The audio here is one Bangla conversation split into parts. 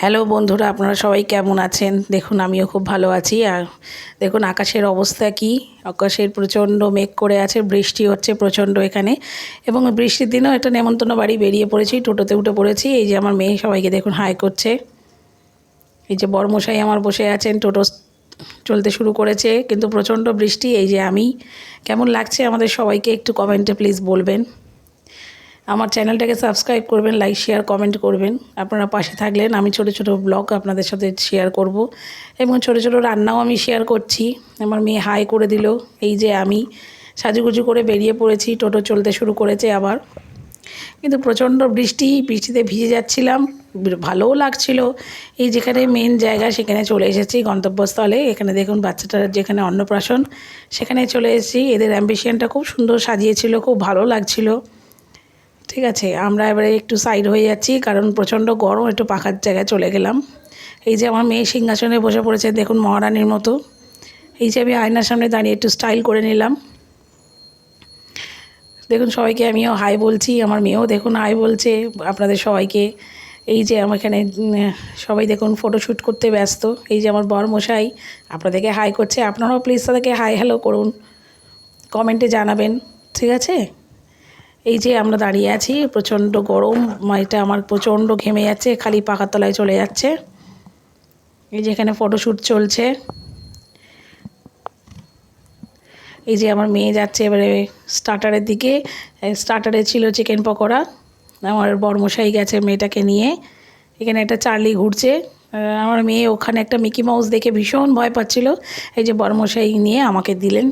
হ্যালো বন্ধুরা, আপনারা সবাই কেমন আছেন? দেখুন, আমিও খুব ভালো আছি। আর দেখুন, আকাশের অবস্থা কি? আকাশের প্রচণ্ড মেঘ করে আছে, বৃষ্টি হচ্ছে প্রচণ্ড এখানে। এবং বৃষ্টির দিনেও একটা নেমন্তন্ন বাড়ি বেরিয়ে পড়েছি, টোটোতে উঠে পড়েছি। এই যে আমার মেয়ে সবাইকে দেখুন, হাই করছে। এই যে বড়মশাই আমার বসে আছেন, টোটো চলতে শুরু করেছে, কিন্তু প্রচণ্ড বৃষ্টি। এই যে আমি, কেমন লাগছে আমাদের সবাইকে? একটু কমেন্টে প্লিজ বলবেন। আমার চ্যানেলটাকে সাবস্ক্রাইব করবেন লাইক শেয়ার কমেন্ট করবেন। আপনারা পাশে থাকলেন, আমি ছোট ছোট ব্লগ আপনাদের সাথে শেয়ার করব। এবং ছোট ছোট রান্নাও আমি শেয়ার করছি। আমার মেয়ে হাই করে দিল, এই যে আমি সাজুগুজু করে বেরিয়ে পড়েছি, টোটো চলতে শুরু করেছে আবার। কিন্তু প্রচণ্ড বৃষ্টি, বৃষ্টিতে ভিজে যাচ্ছিলাম, ভালোও লাগছিল। এই যেখানে মেন জায়গা, সেখানে চলে এসেছি গন্তব্যস্থলে। এখানে দেখুন বাচ্চাটার যেখানে অন্নপ্রাশন, সেখানে চলে এসেছি। এদের অ্যাম্বিশনটা খুব সুন্দর সাজিয়েছিল, খুব ভালো লাগছিল। ঠিক আছে, আমরা এবারে একটু সাইড হয়ে যাচ্ছি, কারণ প্রচণ্ড গরম, একটু পাখার জায়গায় চলে গেলাম। এই যে আমার মেয়ে সিংহাসনে বসে পড়েছে, দেখুন মহারানীর মতো। এই যে আমি আয়নার সামনে দাঁড়িয়ে একটু স্টাইল করে নিলাম। দেখুন সবাইকে, আমিও হাই বলছি, আমার মেয়েও দেখুন হাই বলছে, আপনাদের সবাইকে। এই যে আমার এখানে সবাই দেখুন ফটোশ্যুট করতে ব্যস্ত। এই যে আমার বর মশাই আপনাদেরকে হাই করছে, আপনারাও প্লিজ তাদেরকে হাই হ্যালো করুন। কমেন্টে জানাবেন, ঠিক আছে? এই যে আমরা দাঁড়িয়ে আছি, প্রচণ্ড গরম এটা আমার প্রচণ্ড ঘেমে যাচ্ছে, খালি পাকার তলায় চলে যাচ্ছে। এই যে এখানে ফটোশ্যুট চলছে। এই যে আমার মেয়ে যাচ্ছে এবারে স্টার্টারের দিকে। স্টার্টারে ছিল চিকেন পকোড়া। আমার বর্মশাই গেছে মেয়েটাকে নিয়ে। এখানে একটা চার্লি ঘুরছে। আমার মেয়ে ওখানে একটা মিকি মাউস দেখে ভীষণ ভয় পাচ্ছিল। এই যে বর্মশাই নিয়ে আমাকে দিলেন।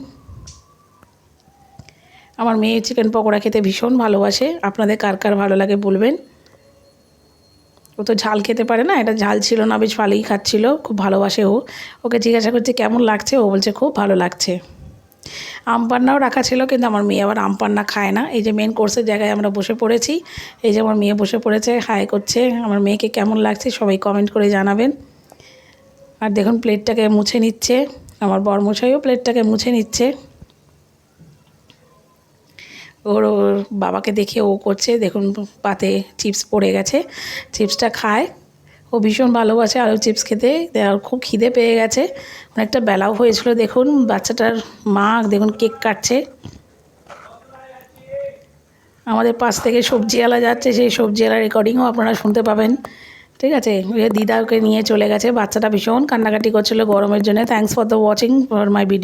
আমার মেয়ে চিকেন পকোড়া খেতে ভীষণ ভালোবাসে। আপনাদের কার কার ভালো লাগে বলবেন। ও তো ঝাল খেতে পারে না, এটা ঝাল ছিল না, বেশ ভালোই খাচ্ছিল, খুব ভালোবাসে ও। ওকে জিজ্ঞাসা করছে, কেমন লাগছে? ও বলছে, খুব ভালো লাগছে। আম পান্নাও রাখা ছিল, কিন্তু আমার মেয়ে আবার আম পান্না খায় না। এই যে মেন কোর্সের জায়গায় আমরা বসে পড়েছি, এই যে আমার মেয়ে বসে পড়েছে হাই করছে, আমার মেয়েকে কেমন লাগছে? সবাই কমেন্ট করে জানাবেন। আর দেখুন প্লেটটাকে মুছে নিচ্ছে, আমার বরমশাইও প্লেটটাকে মুছে নিচ্ছে। বাবাকে দেখে ও করছে। দেখুন, পাতে চিপস পড়ে গেছে। চিপসটা খায়। ও ভীষণ ভালোবাসে আলু চিপস খেতে। আর খুব খিদে পেয়ে গেছে। অনেকটা বেলাও হয়েছিল, দেখুন। বাচ্চাটার মা, দেখুন, কেক কাটছে। আমাদের পাশ থেকে সবজিওয়ালা যাচ্ছে। সেই সবজিওয়ালা রেকর্ডিংও আপনারা শুনতে পাবেন। ঠিক আছে? দিদা ওকে নিয়ে চলে গেছে। বাচ্চাটা ভীষণ কান্নাকাটি করছিল গরমের জন্য। Thanks for the watching for my video